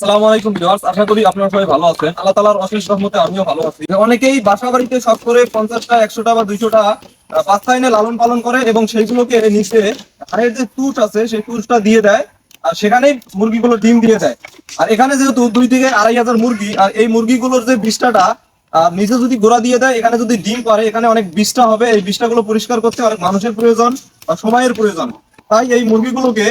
সালাম আলাইকুম ভিউয়ার্স, আশা করি আপনারা সবাই ভালো আছেন। আল্লাহ তালার অশেষ রহমতে আমিও ভালো আছি। অনেকেই বাসা বাড়িতে করে পঞ্চাশটা, একশোটা বা দুইশোটা বাচ্চা এনে লালন পালন করে এবং সেইগুলোকে নিচে হাড়ের যে টুস আছে, সেই টুসটা দিয়ে দেয় আর সেখানেই মুরগিগুলো ডিম দিয়ে দেয়। আর এখানে যেহেতু দুই থেকে আড়াই হাজার মুরগি, আর এই মুরগিগুলোর যে বিষ্ঠাটা নিচে যদি গোড়া দিয়ে দেয়, এখানে যদি ডিম পারে, এখানে অনেক বিষ্ঠা হবে। এই বিষ্ঠাগুলো পরিষ্কার করতে অনেক মানুষের প্রয়োজন বা সময়ের প্রয়োজন। তাই এই মুরগিগুলোকে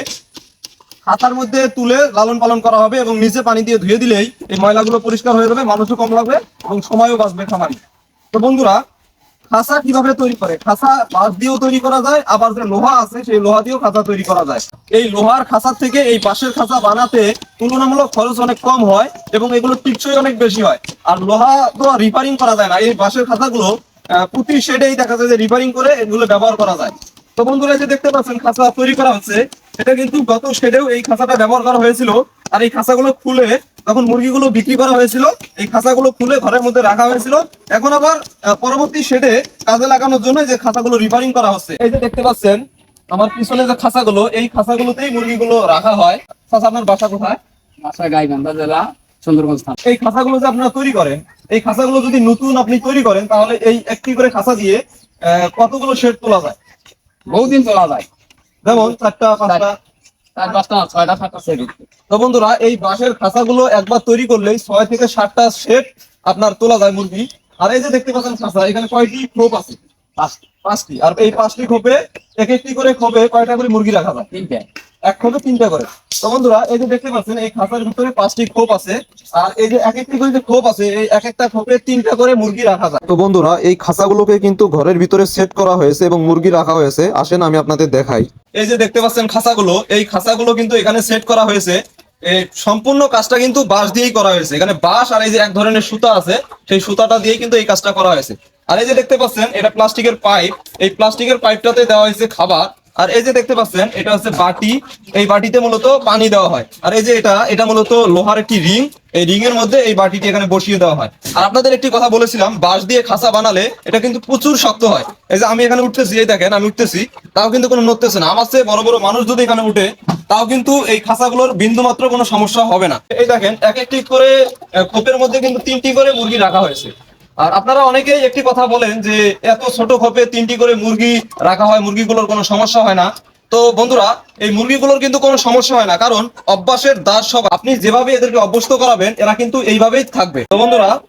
হাতার মধ্যে তুলে লালন পালন করা হবে এবং নিচে পানি দিয়ে ধুয়ে দিলেই এই ময়লাগুলো পরিষ্কার হয়ে যাবে, মানুষও কম লাগবে এবং সময়ও বাঁচবে খামারি। তো বন্ধুরা খাসা কীভাবে তৈরি করে? খাসা বাঁশ দিয়েও তৈরি করা যায়, আবার যে লোহা আছে সেই লোহা দিয়েও খাসা তৈরি করা যায়। এই লোহার খাসার থেকে এই বাঁশের খাসা বানাতে তুলনামূলক খরচ অনেক কম হয় এবং এগুলো টিকসই অনেক বেশি হয়। আর লোহা তো রিপেয়ারিং করা যায় না। এই বাঁশের খাসাগুলো প্রতি শেডেই দেখা যায় যে রিপেয়ারিং করে এগুলো ব্যবহার করা যায়। তো বন্ধুরা যে দেখতে পাচ্ছেন, খাঁচা তৈরি করা হচ্ছে। এটা কিন্তু গত শেডেও এই খাঁচাটা ব্যবহার করা হয়েছিল। আর এই খাঁচাগুলো খুলে তখন মুরগিগুলো বিক্রি করা হয়েছিল। এই খাঁচাগুলো খুলে ঘরের মধ্যে রাখা হয়েছিল। এখন আবার পরবর্তী শেডে কাজে লাগানোর জন্য এই যে খাঁচাগুলো রিপেয়ারিং করা হচ্ছে। এই যে দেখতে পাচ্ছেন আমার পিছনে যে খাঁচাগুলো এই খাঁচাগুলোতেই মুরগিগুলো রাখা হয়। চাচা আপনার বাসা কোথায়? বাসা গাইবান্ধা জেলা সুন্দরগঞ্জ থানা। এই খাঁচাগুলো যে আপনারা তৈরি করেন এই খাঁচাগুলো যদি নতুন আপনি তৈরি করেন তাহলে এই একটি করে খাঁচা দিয়ে আহ, কতগুলো শেড তোলা যায়? বহুদিন চলা যায়। যেমন চারটা পাঁচটা। তো বন্ধুরা এই বাঁশের খাঁচাগুলো একবার তৈরি করলেই ছয় থেকে সাতটা শেপ আপনার তোলা যায় মুরগি। আর এই যে দেখতে পাচ্ছেন খাঁচা এখানে কয়টি খোপ আছে? পাঁচটি। আর এই পাঁচটি খোপে এক একটি করে খোপে কয়টা করে মুরগি রাখা যায়? তিনটে। এক খোপে তিনটা করে। তো বন্ধুরা, এই যে দেখতে পাচ্ছেন, এই খাঁচার ভিতরে পাঁচটি খোপ আছে। আর এই যে এক একটি যে খোপ আছে, এই এক একটা খোপে তিনটা করে মুরগি রাখা যায়। তো বন্ধুরা, এই খাঁচাগুলোকে কিন্তু ঘরের ভিতরে সেট করা হয়েছে এবং মুরগি রাখা হয়েছে। আসেন, আমি আপনাদের দেখাই। এই যে দেখতে পাচ্ছেন খাঁচাগুলো, এই খাঁচাগুলো কিন্তু এখানে সেট করা হয়েছে। সম্পূর্ণ কাজটা কিন্তু বাঁশ দিয়েই করা হয়েছে। এখানে বাঁশ আর এই যে এক ধরনের সুতা আছে, সেই সুতাটা দিয়ে কিন্তু এই কাজটা করা হয়েছে। আর এই যে দেখতে পাচ্ছেন, এটা প্লাস্টিকের পাইপ। এই প্লাস্টিকের পাইপটাতে দেওয়া হয়েছে খাবার। আর এই যে দেখতে পাচ্ছেন, এটা হচ্ছে বাটি। এই বাটিতে মূলত পানি দেওয়া হয়। আর এই যে এটা এটা মূলত লোহার একটি রিং। এই রিং এর মধ্যে এই বাটিটি এখানে বসিয়ে দেওয়া হয়। আর আপনাদের একটি কথা বলেছিলাম, বাঁশ দিয়ে খাসা বানালে এটা কিন্তু প্রচুর শক্ত হয়। এই যে আমি এখানে উঠতেছি, এই দেখেন, আমি উঠতেছি, তাও কিন্তু কোনো নড়তেছে না। আমার চেয়ে বড় বড় মানুষ যদি এখানে উঠে, তাও কিন্তু এই খাসাগুলোর বিন্দু মাত্র কোনো সমস্যা হবে না। এই দেখেন, এক একটি করে খোপের মধ্যে কিন্তু তিনটি করে মুরগি রাখা হয়েছে। আর আপনারা অনেকেই একটি কথা বলেন যে এত ছোট খোপে তিনটি করে মুরগি রাখা হয়, মুরগিগুলোর কোনো সমস্যা হয় না। তো বন্ধুরা, এই মুরগিগুলোর কিন্তু কোনো সমস্যা হয় না, কারণ অভ্যাসের দাস সব আপনি যেভাবে এদেরকে অভ্যস্ত করাবেন, এরা কিন্তু এইভাবেই থাকবে। তো বন্ধুরা,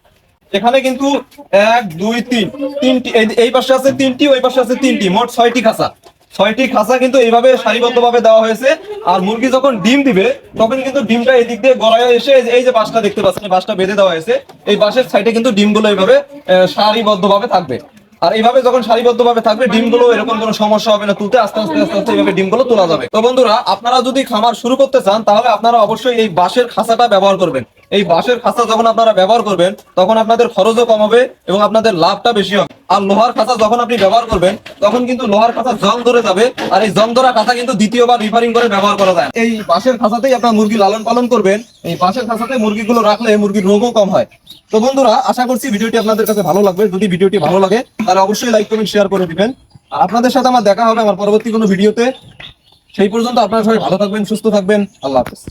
এখানে কিন্তু এক, দুই, তিন, তিনটি এই- পাশে আছে তিনটি, ওই পাশে আছে তিনটি, মোট ছয়টি খাঁচা। ছয়টি খাঁচা কিন্তু এইভাবে সারিবদ্ধ ভাবে দেওয়া হয়েছে। আর মুরগি যখন ডিম দিবে, তখন কিন্তু ডিমটা এদিক দিয়ে গড়ায় এসে এই যে- বাসটা দেখতে পাচ্ছেন বাসটা বেঁধে দেওয়া হয়েছে। এই বাসের সাইডে কিন্তু ডিমগুলো এইভাবে সারিবদ্ধ ভাবে থাকবে। আর এইভাবে যখন সারিবদ্ধ ভাবে থাকবে, ডিমগুলো এরকম কোনো সমস্যা হবে না, তুলতে আস্তে আস্তে আস্তে আস্তে এইভাবে ডিমগুলো তোলা যাবে। তো বন্ধুরা, আপনারা যদি খামার শুরু করতে চান, তাহলে আপনারা অবশ্যই এই বাঁশের খাঁচাটা ব্যবহার করবেন। এই বাঁশের খাঁচা যখন আপনারা ব্যবহার করবেন, তখন আপনাদের খরচও কম হবে এবং আপনাদের লাভটা বেশি হবে। আর লোহার খাঁচা যখন আপনি ব্যবহার করবেন, তখন কিন্তু লোহার খাঁচা জং ধরে যাবে, আর এই জং ধরা খাঁচা কিন্তু দ্বিতীয়বার রিফারিং করে ব্যবহার করা যায়। এই বাঁশের খাঁচাতেই আপনার মুরগি লালন পালন করবেন, এই বাঁশের খাঁচাতে মুরগিগুলো রাখলে মুরগির রোগও কম হয়। তো বন্ধুরা, আশা করছি ভিডিওটি আপনাদের কাছে ভালো লাগবে। যদি ভিডিওটি ভালো লাগে, তাহলে অবশ্যই লাইক কমেন্ট শেয়ার করে দিবেন। আর আপনাদের সাথে আমার দেখা হবে আমার পরবর্তী কোনো ভিডিওতে। সেই পর্যন্ত আপনারা সবাই ভালো থাকবেন, সুস্থ থাকবেন। আল্লাহ হাফেজ।